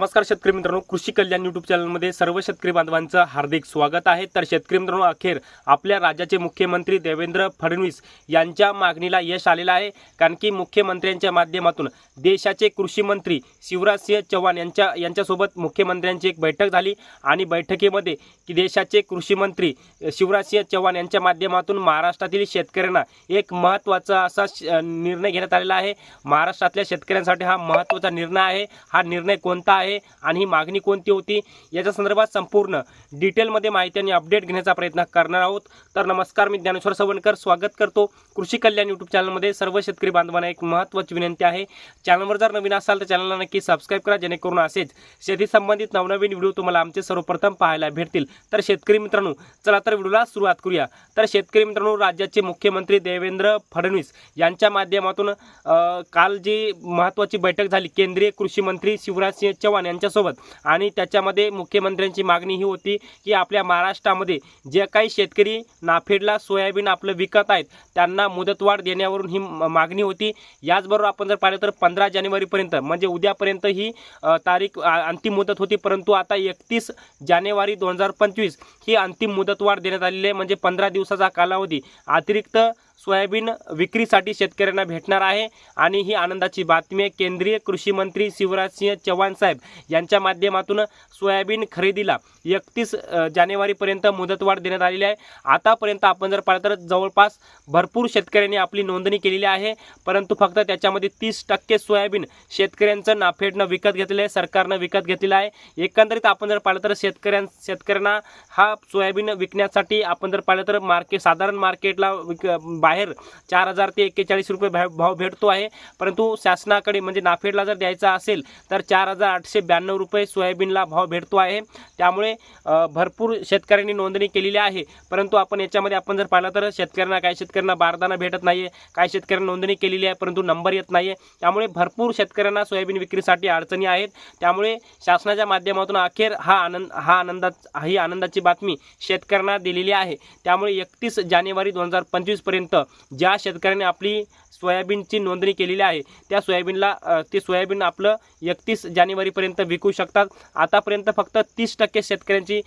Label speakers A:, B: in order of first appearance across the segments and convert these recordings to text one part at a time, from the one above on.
A: नमस्कार शेतकरी मित्रांनो कृषी कल्याण युट्यूब चॅनलमध्ये सर्व शेतकरी बांधवांचं हार्दिक स्वागत आहे. तर शेतकरी मित्रांनो अखेर आपल्या राज्याचे मुख्यमंत्री देवेंद्र फडणवीस यांच्या मागणीला यश आलेलं आहे. कारण की मुख्यमंत्र्यांच्या माध्यमातून देशाचे कृषी मंत्री शिवराजसिंह चव्हाण यांच्या यांच्यासोबत मुख्यमंत्र्यांची एक बैठक झाली. आणि बैठकीमध्ये की देशाचे कृषी मंत्री शिवराजसिंह चव्हाण यांच्या माध्यमातून महाराष्ट्रातील शेतकऱ्यांना एक महत्त्वाचा असा श- निर्णय घेण्यात आलेला आहे. महाराष्ट्रातल्या शेतकऱ्यांसाठी हा महत्त्वाचा निर्णय आहे. हा निर्णय कोणता आहे? आणि ही मागणी कोणती होती याच्या संदर्भात संपूर्ण डिटेलमध्ये माहिती आणि अपडेट घेण्याचा प्रयत्न करणार आहोत. तर नमस्कार मी ज्ञानेश्वर सवणकर स्वागत करतो. कृषी कल्याण यूट्यूब चॅनलमध्ये सर्व शेतकरी बांधवांना एक महत्त्वाची विनंती आहे. चॅनलवर जर नवीन असाल तर चॅनलला नक्की सबस्क्राईब करा जेणेकरून असेच शेती संबंधित नवनवीन व्हिडिओ तुम्हाला आमचे सर्वप्रथम पाहायला भेटतील. तर शेतकरी मित्रांनो चला तर व्हिडिओला सुरुवात करूया. तर शेतकरी मित्रांनो राज्याचे मुख्यमंत्री देवेंद्र फडणवीस यांच्या माध्यमातून काल जी महत्त्वाची बैठक झाली केंद्रीय कृषी मंत्री शिवराजसिंह चव्हाण यांच्यासोबत. आणि त्याच्यामध्ये मुख्यमंत्र्यांची मागणी ही होती की आपल्या महाराष्ट्रामध्ये जे काही शेतकरी नाफेडला सोयाबीन आपलं विकत आहेत त्यांना मुदतवाढ देण्यावरून ही मागणी होती. याचबरोबर आपण जर पाहिलं तर पंधरा जानेवारीपर्यंत म्हणजे उद्यापर्यंत ही तारीख अंतिम मुदत होती. परंतु आता एकतीस जानेवारी दोन हजार पंचवीस ही अंतिम मुदतवाढ देण्यात आलेली आहे. म्हणजे पंधरा दिवसाचा कालावधी. अतिरिक्त सोयाबीन विक्रीसाठी शेतकऱ्यांना भेटणार आहे. आणि ही आनंदाची बातमी आहे. केंद्रीय कृषी मंत्री शिवराजसिंह चव्हाण साहेब यांच्या माध्यमातून सोयाबीन खरेदीला एकतीस जानेवारीपर्यंत मुदतवाढ देण्यात आलेली आहे. आतापर्यंत आपण जर पाहिलं तर जवळपास भरपूर शेतकऱ्यांनी आपली नोंदणी केलेली आहे. परंतु फक्त त्याच्यामध्ये तीस टक्के सोयाबीन शेतकऱ्यांचं नाफेडनं विकत घेतलेलं आहे. सरकारनं विकत घेतलेलं आहे. एकंदरीत आपण जर पाहिलं तर शेतकऱ्यां शेतकऱ्यांना हा सोयाबीन विकण्यासाठी आपण जर पाहिलं तर मार्केट साधारण मार्केटला विक बाहेर चार हजार ते एक्केचाळीस रुपये भा- भाव भेटतो आहे. परंतु शासनाकडे म्हणजे नाफेडला जर द्यायचा असेल तर चार हजार आठशे ब्याण्णव रुपये सोयाबीनला भाव भेटतो आहे. त्यामुळे भरपूर शेतकऱ्यांनी नोंदणी केलेली आहे. परंतु आपण याच्यामध्ये आपण जर पाहिलं तर शेतकऱ्यांना काही शेतकऱ्यांना बारदाना भेटत नाही आहे काही शेतकऱ्यांना नोंदणी केलेली आहे परंतु नंबर येत नाही आहे त्यामुळे भरपूर शेतकऱ्यांना सोयाबीन विक्रीसाठी अडचणी आहेत. त्यामुळे शासनाच्या माध्यमातून अखेर हा आनंद हा आनंदा ही आनंदाची बातमी शेतकऱ्यांना दिलेली आहे. त्यामुळे एकतीस जानेवारी दोन हजार पंचवीसपर्यंत ज्या शेतकऱ्यांनी आपली सोयाबीनची नोंदणी केलेली आहे. त्या सोयाबीनला ते सोयाबीन आपलं एकतीस जानेवारीपर्यंत विकू शकतात. आतापर्यंत फक्त तीस टक्के शेतकऱ्यांची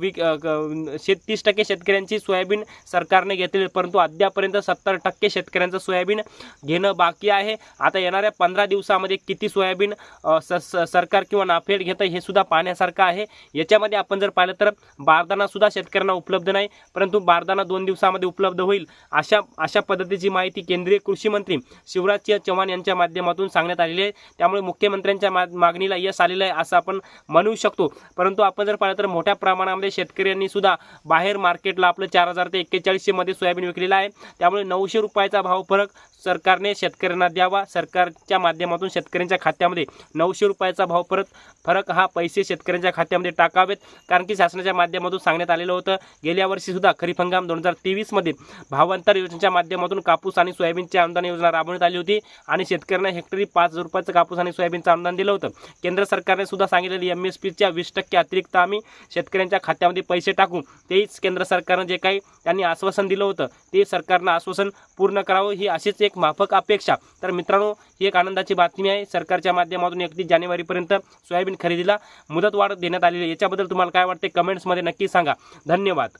A: विक शे शेत तीस टक्के शेतकऱ्यांची सोयाबीन सरकारने घेतलेली परंतु अद्यापर्यंत सत्तर टक्के शेतकऱ्यांचं सोयाबीन घेणं बाकी आहे. आता येणाऱ्या पंधरा दिवसामध्ये किती सोयाबीन स स- सरकार किंवा नाफेड घेतं हे सुद्धा पाहण्यासारखं आहे. याच्यामध्ये आपण जर पाहिलं तर बारदानासुद्धा शेतकऱ्यांना उपलब्ध नाही. परंतु बारदाना दोन दिवसामध्ये उपलब्ध होईल. अशा अशा पद्धतीची माहिती केंद्रीय कृषी मंत्री शिवराजसिंह चव्हाण यांच्या माध्यमातून सांगण्यात आलेले आहे. त्यामुळे मुख्यमंत्र्यांच्या मा मागणीला यश आलेलं आहे असं आपण म्हणू शकतो. परंतु आपण जर पाहिलं तर मोठ्या प्रमाणामध्ये शेतकऱ्यांनी सुद्धा बाहेर मार्केटला आपलं चार हजार ते एक्केचाळीसशे मध्ये सोयाबीन विकलेला आहे. त्यामुळे नऊशे रुपयाचा भाव फरक सरकारने शेतकऱ्यांना द्यावा. सरकारच्या माध्यमातून शेतकऱ्यांच्या खात्यामध्ये नऊशे रुपयाचा भाव परत फरक हा पैसे शेतकऱ्यांच्या खात्यामध्ये टाकावेत. कारण की शासनाच्या माध्यमातून सांगण्यात आलेलं होतं गेल्या वर्षी सुद्धा खरीप हंगाम दोन हजार तेवीसमध्ये भावांतर योजनेच्या माध्यमातून कापूस आणि सोयाबीनच्या अनुदान योजना राबवण्यात आली होती आणि शेतकऱ्यांना हेक्टरी पाच हजार रुपयाचं कापूस आणि सोयाबीनचं अनुदान दिलं होतं. केंद्र सरकारने सुद्धा सांगितलेलं एम एस पीच्या वीस टक्के अतिरिक्त आम्ही शेतकऱ्यांच्या खात्यामध्ये पैसे टाकू. तेच केंद्र सरकारनं जे काही त्यांनी आश्वासन दिलं होतं ते सरकारनं आश्वासन पूर्ण करावं ही अशीच एक माफक अपेक्षा. तर मित्रांनो ही एक आनंदाची बातमी आहे. सरकारच्या माध्यमातून एकतीस जानेवारीपर्यंत सोयाबीन खरेदीला मुदतवाढ देण्यात आलेली आहे. याच्याबद्दल तुम्हाला काय वाटते कमेंट्समध्ये नक्की सांगा. धन्यवाद.